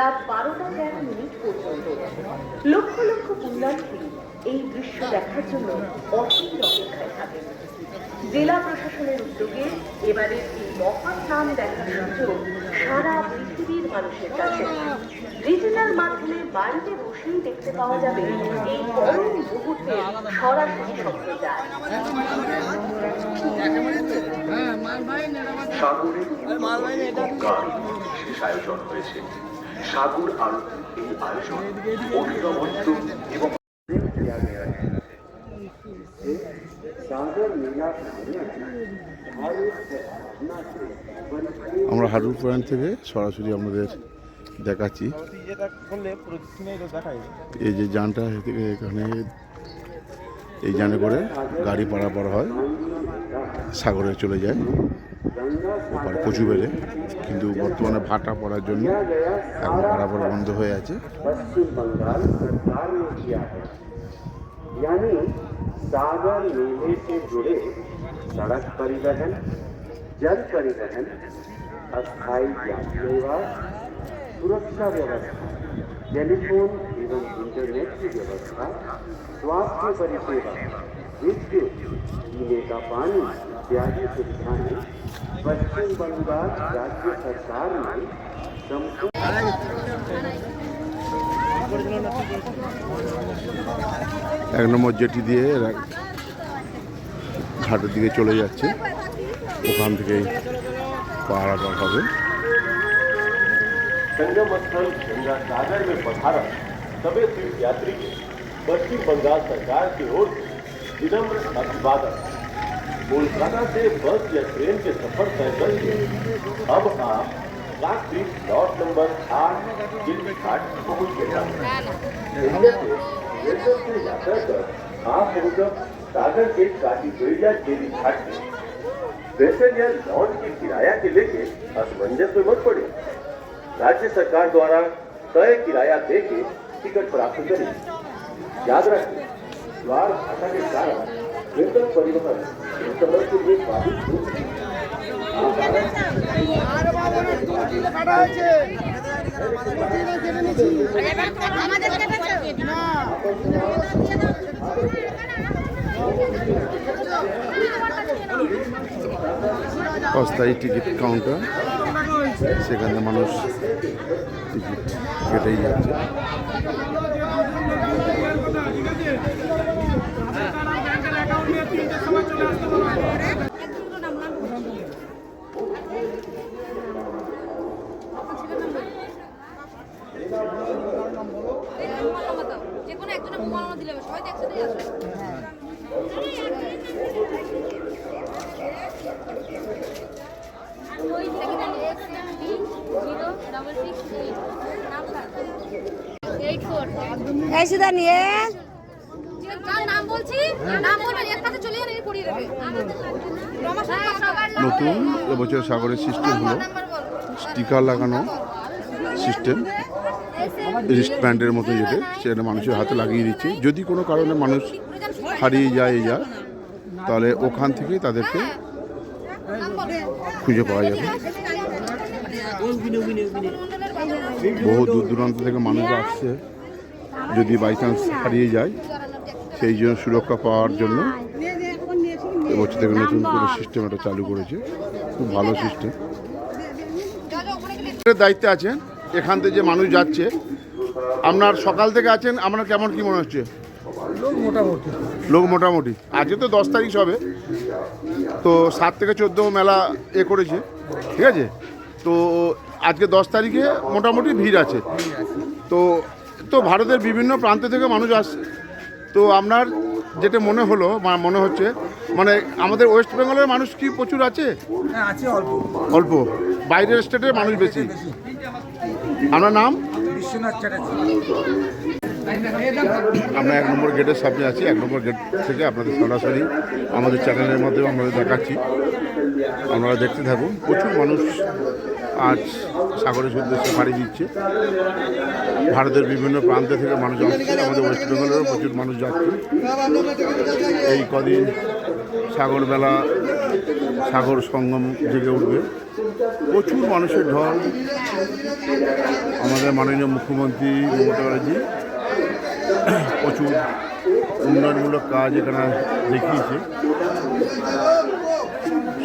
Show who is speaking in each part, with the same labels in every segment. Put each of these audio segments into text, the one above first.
Speaker 1: রাত বারোটা তেরো মিনিট পর্যন্ত। লক্ষ লক্ষ পুণ্যার্থী এই দৃশ্য দেখার জন্য অধীর অপেক্ষায় থাকেন। জেলা প্রশাসনের উদ্যোগে এবারের এই মহান নাম দেখার সুযোগ সারা পৃথিবীর মানুষের কাছে ডিজিটাল মাধ্যমে বাড়িতে বসেই দেখতে পাওয়া যাবে এই পরম মুহূর্তের সরাসরি সম্প্রচার
Speaker 2: সাগরের গঙ্গার বিশেষ আয়োজন হয়েছে। সাগর আরতির এই আয়োজন অভিনবত্ব এবং
Speaker 3: আমরা হাডুর পয়েন্ট থেকে সরাসরি আমাদের দেখাচ্ছি। এই যে যানটা এখানে, এই যানে করে গাড়ি পারাপার হয়, সাগরে চলে যায়। ওপার কচু বেড়ে কিন্তু বর্তমানে ভাটা পড়ার জন্য এখন পারাপার বন্ধ হয়ে আছে
Speaker 4: पश्चिम बंगाल सरकार ने किया है यानी सागर मेले से जुड़े सड़क परिवहन जल परिवहन अस्थायी यात्री निवास सुरक्षा व्यवस्था टेलीफोन एवं इंटरनेट की व्यवस्था स्वास्थ्य परिसेवा विद्युत पीने का पानी इत्यादि सुविधाएं पश्चिम बंगाल राज्य सरकार ने संपूर्ण
Speaker 3: এক নম্বর জেটি দিয়ে এরা ঘাটের দিকে চলে যাচ্ছে ওখান থেকেই পারাপার হবে
Speaker 5: संगम स्थल गंगा सागर में पधारा सभी तीर्थ यात्री के पश्चिम बंगाल सरकार की ओर से विनम्र अभिवादन कोलकाता से बस या ट्रेन के सफ़र तय करके अब आप रात्रि डॉट नंबर आठ, दिल्ली घाट पहुँच गए। यात्रा कर आप पहुंचब सागर के काटी गैया देवी घाट में पैसेंजर लॉन्च के किराया के लेके असमंजस में मत पड़े राज्य सरकार द्वारा तय किराया दे के टिकट प्राप्त करें याद रखें द्वार भाषा के कारण वेतन परिवहन
Speaker 3: অস্থায়ী টিকিট কাউন্টার। সেখানে মানুষ টিকিট কেটেই যাচ্ছে।
Speaker 6: একজনের মোবাইল দিলে হবে সবাই তো একসাথে আসবে
Speaker 7: এই সুদা নিয়ে
Speaker 3: নতুন এবছর সাগরের সিস্টেম হলো স্টিকার লাগানো সিস্টেম রিস্টব্যান্ডের মতো যেটা সেটা মানুষের হাতে লাগিয়ে দিচ্ছে। যদি কোনো কারণে মানুষ হারিয়ে যায় যায় তাহলে ওখান থেকেই তাদেরকে খুঁজে পাওয়া যাবে। বহু দূর দূরান্ত থেকে মানুষ আসছে। যদি বাই চান্স হারিয়ে যায় সেই জন্য সুরক্ষা পাওয়ার জন্য এবছর থেকে নতুন করে সিস্টেম এটা চালু করেছে। খুব ভালো সিস্টেম দায়িত্বে আছেন এখান থেকে যে মানুষ যাচ্ছে আপনার সকাল থেকে আছেন আপনার কেমন কি মনে হচ্ছে?
Speaker 8: মোটামুটি।
Speaker 3: লোক মোটামুটি। আজকে তো দশ তারিখ হবে তো সাত থেকে চোদ্দ মেলা এ করেছে। ঠিক আছে? তো আজকে দশ তারিখে মোটামুটি ভিড় আছে। তো তো ভারতের বিভিন্ন প্রান্ত থেকে মানুষ আসছে। তো আপনার যেটা মনে হলো বা মনে হচ্ছে মানে আমাদের ওয়েস্ট বেঙ্গলের মানুষ কি প্রচুর আছে?
Speaker 8: হ্যাঁ আছে অল্প।
Speaker 3: অল্প। বাইরের স্টেটের মানুষ বেশি। আপনার নাম?
Speaker 8: বিশ্বনাথ
Speaker 3: আমরা এক নম্বর গেটের সামনে আছি এক নম্বর গেট থেকে আপনাদের সরাসরি আমাদের চ্যানেলের মাধ্যমে আমাদের দেখাচ্ছি। আপনারা দেখতে থাকুন প্রচুর মানুষ আজ সাগরের উদ্দেশ্যে পাড়ি দিচ্ছে। ভারতের বিভিন্ন প্রান্ত থেকে মানুষ আসছে, আমাদের ওয়েস্ট বেঙ্গলেরও প্রচুর মানুষ যাচ্ছে। এই কদিন সাগর মেলা সাগর সঙ্গম জেগে উঠবে। প্রচুর মানুষের ঢল। আমাদের মাননীয় মুখ্যমন্ত্রী মমতা ব্যানার্জি প্রচুর উন্নয়নমূলক কাজ এখানে দেখিয়েছে।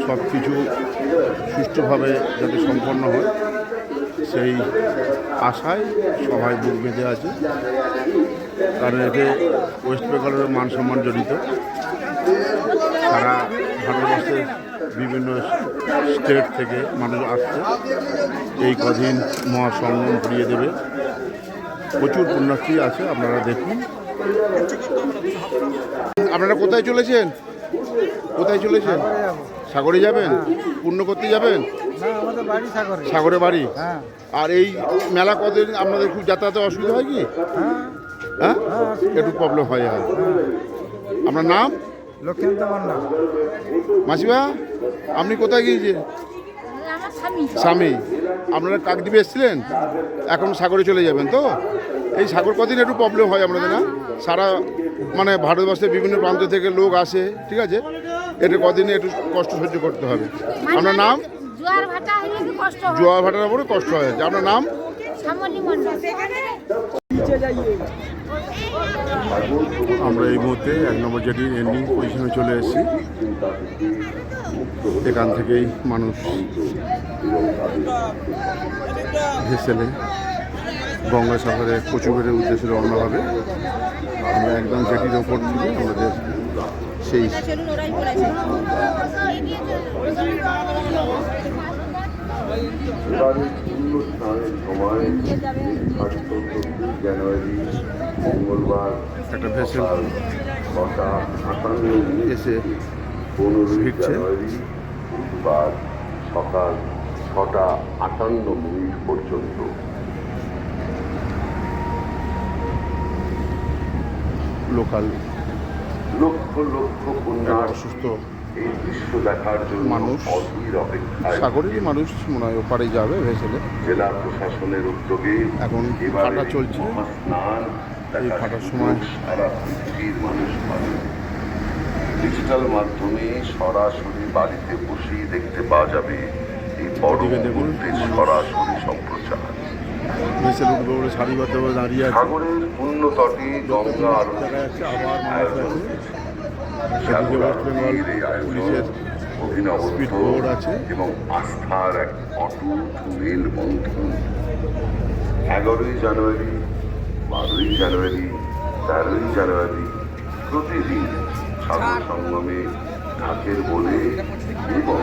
Speaker 3: সব কিছু সুষ্ঠুভাবে যাতে সম্পন্ন হয়। সেই আশায় সবাই বুক বেঁধে আছে। কারণ এতে ওয়েস্ট বেঙ্গলের মান সম্মান জড়িত। সারা ভারতবর্ষের বিভিন্ন স্টেট থেকে মানুষ আসছে। এই কদিন মহাসঙ্গম ঘুরিয়ে দেবে। প্রচুর পুণ্যার্থী আছে, আপনারা দেখুন। আপনারা কোথায় চলেছেন? কোথায় চলেছেন? সাগরে যাবেন? পূর্ণ করতে যাবেন?
Speaker 8: সাগরে।
Speaker 3: সাগরে বাড়ি?
Speaker 8: হ্যাঁ।
Speaker 3: আর এই মেলা কতদিন আপনাদের খুব যাতায়াতে অসুবিধা হয় কি?
Speaker 8: হ্যাঁ।
Speaker 3: হ্যাঁ? একটু প্রবলেম হয় আর আপনার নাম?
Speaker 8: লক্ষ্মীকান্ত
Speaker 3: মাসিমা আপনি কোথায় গিয়েছেন
Speaker 6: স্বামী।
Speaker 3: স্বামী। আপনারা কাকদ্বীপে এসেছিলেন? এখন সাগরে চলে যাবেন তো? এই সাগর কদিন একটু প্রবলেম হয় আপনাদের না সারা মানে ভারতবর্ষের বিভিন্ন প্রান্ত থেকে লোক আসে ঠিক আছে? এটা কদিনে একটু কষ্ট সহ্য করতে হবে। আপনার নাম?
Speaker 6: জোয়ার ভাটা হলে একটু কষ্ট হয়।
Speaker 3: জোয়া ভাটার পরে কষ্ট হয়। আপনার নাম? আমরা এই মুহূর্তে এক নম্বর জেটির এন্ডিং পজিশনে চলে এসেছি। এখান থেকেই মানুষ ভেসেলে গঙ্গাসাগরে কচুবের উদ্দেশ্যে রওনা হবে। আমরা একদম জেটির ওপর থেকে আমাদের সেই একটা ভেসেল
Speaker 4: ছটা আটান্ন মিনিট।
Speaker 3: এসে
Speaker 4: পনেরোই জানুয়ারি বুধবার সকাল ছটা আটান্ন মিনিট পর্যন্ত।
Speaker 3: লোকাল
Speaker 4: লক্ষ লক্ষ কন্যার
Speaker 3: অসুস্থ
Speaker 4: এই দৃশ্য দেখার জন্য
Speaker 3: মানুষ সাগরেরই মানুষ মনে হয় ওপারে যাবে ভেসেলে।
Speaker 4: জেলা প্রশাসনের উদ্যোগে
Speaker 3: এখন ফাটা চলছে। এই ফাটার সময়
Speaker 4: সারা পৃথিবীর মানুষ পাবে। ডিজিটাল মাধ্যমে সরাসরি বাড়িতে বসেই দেখতে পাওয়া যাবে এই বড়
Speaker 3: দেখুন,
Speaker 4: সরাসরি সম্প্রচার।
Speaker 3: ভেসেল উঠবে বলে সারিবদ্ধ হয়ে দাঁড়িয়ে আছে
Speaker 4: সাগরের পূর্ণ তটে গঙ্গা আরতি
Speaker 3: দেখা যাচ্ছে আবার মানুষ
Speaker 4: আয়োজন
Speaker 3: আছে এদিকে
Speaker 4: সাগর
Speaker 3: ওয়েস্ট বেঙ্গল
Speaker 4: আরতির এই আয়োজন
Speaker 3: পুলিশের
Speaker 4: অভিনব
Speaker 3: স্পিড বোর্ড আছে।
Speaker 4: এবং আস্থার এক অটুট মেল বন্ধন এগারোই জানুয়ারি বারোই জানুয়ারি তেরোই জানুয়ারি প্রতিদিন সাগর সঙ্গমে ঢাকের বলে এবং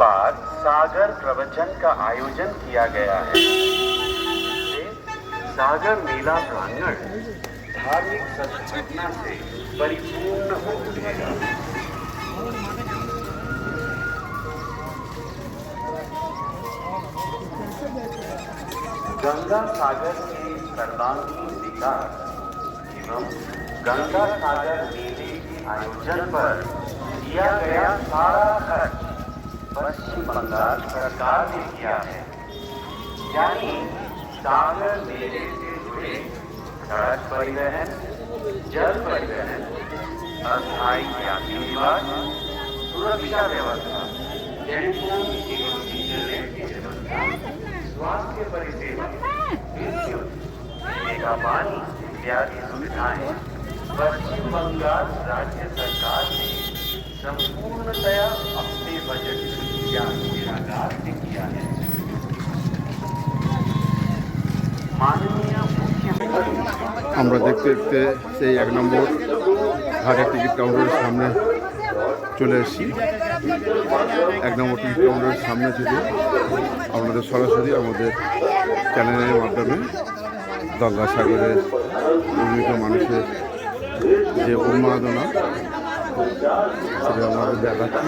Speaker 2: बाद सागर प्रवचन का आयोजन किया गया है जिससे सागर मेला प्रांगण धार्मिक संस्कृति से परिपूर्ण हो उठेगा। गंगा सागर के सर्वांगीण विकास एवं गंगा सागर मेले के आयोजन पर किया गया सारा खर्च पश्चिम बंगाल सरकार ने किया है। यानी सागर मेले से जुड़े सड़क परिवहन, जल परिवहन अस्थायी यात्री निवास सुरक्षा व्यवस्था, टेलीफोन एवं इंटरनेट की व्यवस्था, स्वास्थ्य परिसेवा का पानी इत्यादि सुविधाएँ पश्चिम बंगाल राज्य सरकार ने संपूर्णतया अपने बजट से किया है।
Speaker 3: আমরা দেখতে দেখতে সেই এক নম্বর ঘাটের টিকিট কাউন্টারের সামনে চলে এসেছি। এক নম্বর টিকিট কাউন্টারের সামনে থেকে আপনাদের সরাসরি আমাদের চ্যানেলের মাধ্যমে গঙ্গাসাগরের বিভিন্ন মানুষের যে উন্মাদনা, সেটা আমাদের দেখাচ্ছি।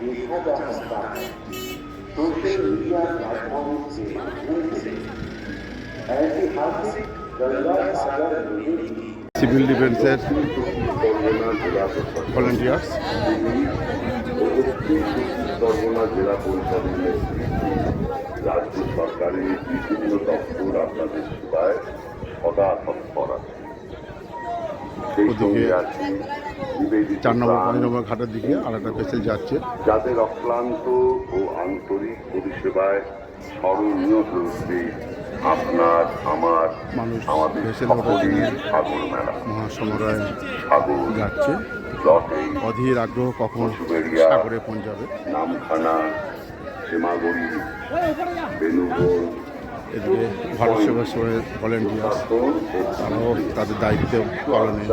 Speaker 2: देखा जा सकता है सोशल मीडिया प्लेटफॉर्म के माध्यम से ऐतिहासिक गंगा सागर मेले की
Speaker 3: সিভিল ডিফেন্সের
Speaker 4: বরগুনা জেলা প্রশাসন
Speaker 3: ভলেন্টিয়ার্স
Speaker 4: ও দক্ষিণ বরগুনা জেলা পরিষদের নেতৃত্বে রাজ্য সরকারের বিভিন্ন দপ্তর আপনাদের সেবায় সদা নিবেদিত
Speaker 3: চার নম্বর পাঁচ নম্বর ঘাটের দিকে আর একটা ভেসেল যাচ্ছে।
Speaker 4: যাদের অক্লান্ত ও আন্তরিক পরিষেবায় স্মরণীয় হচ্ছে আপনার আমার
Speaker 3: মানুষ
Speaker 4: আমাদের সাগর মেলা।
Speaker 3: মহাসমরায়
Speaker 4: সাগর
Speaker 3: যাচ্ছে। অধীর আগ্রহ কখন সাগরে পৌঁছাবে।
Speaker 4: নামখানা সীমাগড়ি বেনুগোল
Speaker 3: এদিকে ভারত সেবা সেবায় ভলেন্টিয়ার্স তারাও তাদের দায়িত্ব পালনে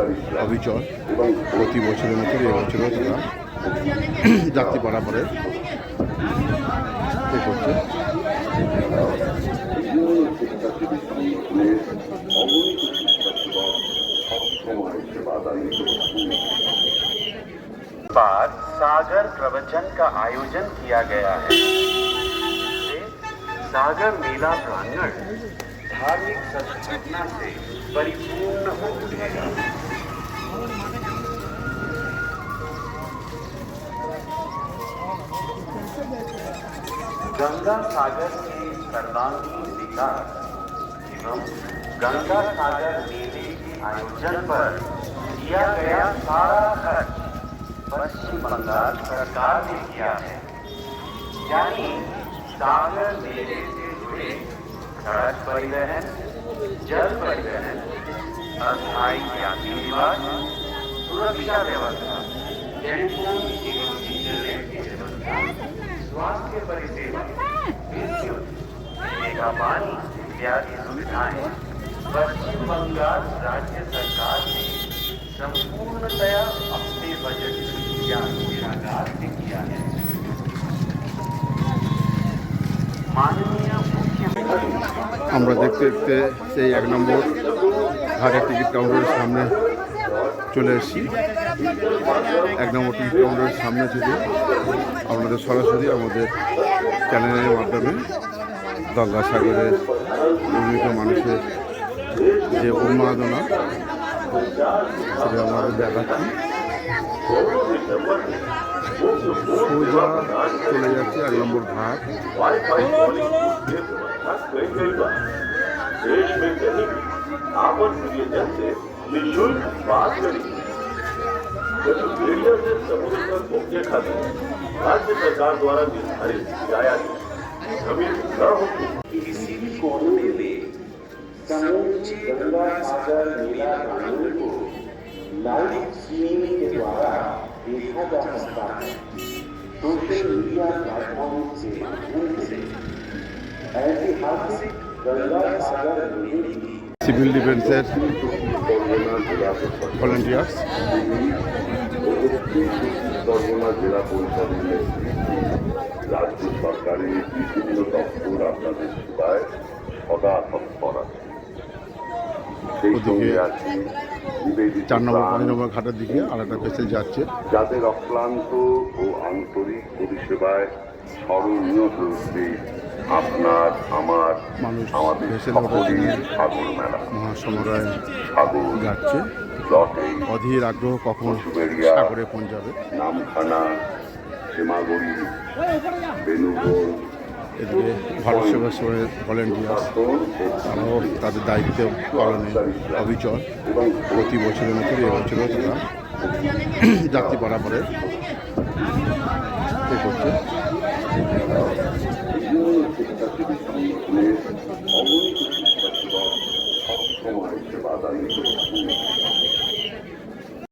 Speaker 3: অবিচল
Speaker 4: এবং
Speaker 3: প্রতি বছরের মতো এবছরও তারা যাত্রী পারাপারে এ করছে
Speaker 4: বিভিন্ন স্বেচ্ছাসেবী সংগঠনের অগণিত স্বেচ্ছাসেবক সবসময় সেবাদানে
Speaker 2: बार सागर प्रवचन का आयोजन किया गया है जिससे सागर मेला प्रांगण धार्मिक सद्भावना से परिपूर्ण हो उठेगा। गंगा सागर के सर्वांगीण विकास एवं गंगा सागर मेले के आयोजन पर किया गया सारा खर्च पश्चिम बंगाल सरकार ने किया है। यानी सागर मेले से जुड़े सड़क परिवहन जल परिवहन अस्थायी यात्री निवास सुरक्षा व्यवस्था टेलीफोन इंटरनेट की व्यवस्था स्वास्थ्य परिसेवा विद्युत पीने का इत्यादि सुविधाएँ, पश्चिम बंगाल राज्य सरकार ने संपूर्णतया अपने बजट या कोषागार से किया है।
Speaker 3: আমরা দেখতে দেখতে সেই এক নম্বর ঘাটের টিকিট কাউন্টারের সামনে চলে এসেছি। এক নম্বর টিকিট কাউন্টারের সামনে থেকে আপনাদের সরাসরি আমাদের চ্যানেলের মাধ্যমে গঙ্গাসাগরের উন্নীত মানুষের যে উন্মাদনা, সেটা আমাদের দেখাচ্ছি। সোজা চলে যাচ্ছে এক নম্বর ঘাট
Speaker 5: वाईफाई कॉलिंग की व्यवस्था कई कई बार देश में कहीं भी आपन प्रियजन से निःशुल्क बात करी मीडिया से समुद्र तक पहुंचे खाते राज्य सरकार द्वारा निर्धारित किराया कभी न हो
Speaker 2: किसी भी कोने में समूची गंगा सागर मेला प्रांगण को लाइव स्ट्रीमिंग के द्वारा देखा जा सकता है सोशल मीडिया प्लेटफॉर्म के माध्यम से ऐतिहासिक गंगा सागर मेले की
Speaker 3: সিভিল ডিফেন্সের
Speaker 4: বরগুনা জেলা প্রশাসন
Speaker 3: ভলেন্টিয়ার্স
Speaker 4: ও দক্ষিণ বরগুনা জেলা পরিষদের নেতৃত্বে রাজ্য সরকারের বিভিন্ন দপ্তর আপনাদের সেবায় সদা তৎপর আছে নিবেদিত
Speaker 3: চার নম্বর পাঁচ নম্বর ঘাটের দিকে আর একটা ভেসেল যাচ্ছে।
Speaker 4: যাদের অক্লান্ত ও আন্তরিক পরিষেবায় স্মরণীয় হচ্ছে আপনার আমার
Speaker 3: মানুষ
Speaker 4: আমাদের সকলের সাগর মেলা।
Speaker 3: মহাসমরায়
Speaker 4: সাগর
Speaker 3: যাচ্ছে। অধীর আগ্রহ কখন সাগরে পৌঁছাবে।
Speaker 4: নামখানা সীমাগড়ি বেনুগোল
Speaker 3: এদিকে ভারত সেবা সময়ের ভলেন্টিয়ার্স তারাও তাদের দায়িত্ব পালনে অবিচল। প্রতি বছরের মতো এবছরও তারা যাত্রী পারাপারে এ করছে।